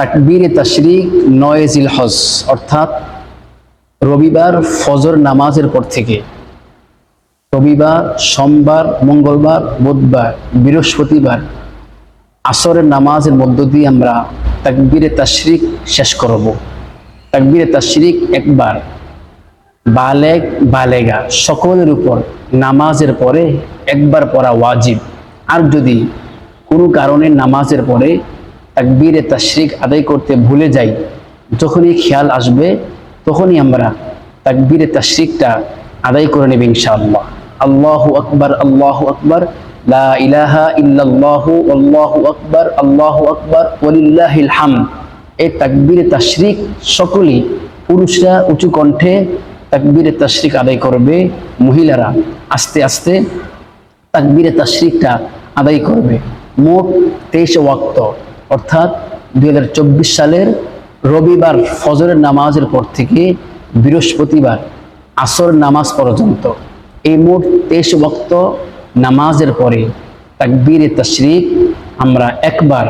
তাকবীরে তাশরিক নয় জিল হজ, অর্থাৎ রবিবার ফজর নামাজের পর থেকে। রবিবার, সোমবার, মঙ্গলবার, বুধবার, বৃহস্পতিবার আসরের নামাজের মধ্য দিয়ে আমরা তাকবীরে তাশরিক শেষ করব। তাকবীরে তাশরিক একবার বালেগ বালেগা সকলের উপর নামাজের পরে একবার পড়া ওয়াজিব। আর যদি কোনো কারণে নামাজের পরে তাকবীরে তাশরিক আদায় করতে ভুলে যাই। যখনই খেয়াল আসবে, তখনই আমরা তাকবীরে তাশরিকটা আদায় করে নেব ইনশাআল্লাহ। আল্লাহু আকবার আল্লাহু আকবার, লা ইলাহা ইল্লাল্লাহু, আল্লাহু আকবার আল্লাহু আকবার, ওয়ালিল্লাহিল হামদ। এই তাকবীরে তাশরিক সকলেই পুরুষরা উঁচু কণ্ঠে তাকবীরে তাশরিক আদায় করবে, মহিলারা আস্তে আস্তে তাকবীরে তাশরিকটা আদায় করবে। মোট তেইশ ওয়াক্ত। অর্থাৎ দু হাজার চব্বিশ সালের রবিবার ফজরের নামাজের পর থেকে বৃহস্পতিবার আসর নামাজ পর্যন্ত। এই মোট তেইশ ওয়াক্ত নামাজের পরে তাকবীরে তাশরিক আমরা একবার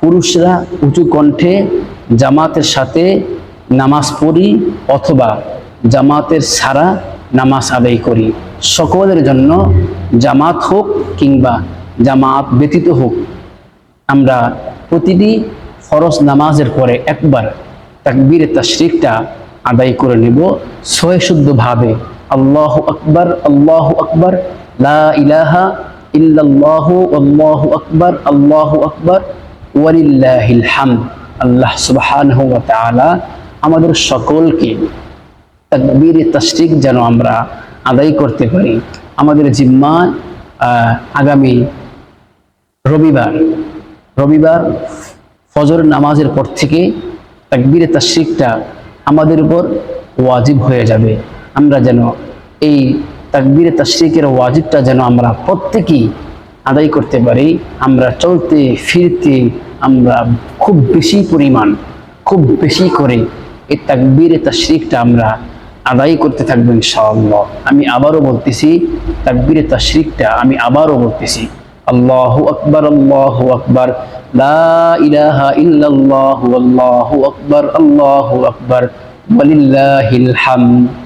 পুরুষরা উঁচু কণ্ঠে জামাতের সাথে নামাজ পড়ি অথবা জামাতের সারা নামাজ আদায় করি। সকলের জন্য জামাত হোক কিংবা জামাত ব্যতীত হোক, আমরা প্রতিটি ফরজ নামাজের পরে একবার তাকবীর তাশরিকটা আদায় করে নেব সহিশুদ্ধভাবে আল্লাহ আকবর আল্লাহ আকবর, লা ইলাহা ইল্লাল্লাহু, আল্লাহু আকবার আল্লাহু আকবার, ওয়ালিল্লাহিল হামদ। আল্লাহ সুবহানাহু আমাদের সকলকে তাকবীর তাশরিক যেন আমরা আদায় করতে পারি। আমাদের জিম্মা আগামী রবিবার রবিবার ফজর নামাজের পর থেকে তাকবীরে তাশরিকটা আমাদের উপর ওয়াজিব হয়ে যাবে। আমরা যেন এই তাকবীরে তাশরিকের ওয়াজিবটা যেন আমরা প্রত্যেকেই আদায় করতে পারি, আমরা চলতে, ফিরতে, আমরা খুব বেশি পরিমাণ, খুব বেশি করে এই তাকবীরে তাশরিকটা আমরা আদায় করতে থাকব ইনশাআল্লাহ। আমি আবারও বলতেছি, তাকবীরে তাশরিকটা আমি আবারও বলতেছি আল্লাহু আকবার আল্লাহু আকবার। লা ইলাহা ইল্লাল্লাহু আল্লাহু আকবার আল্লাহু আকবার। ওয়ালিল্লাহিল হামদ।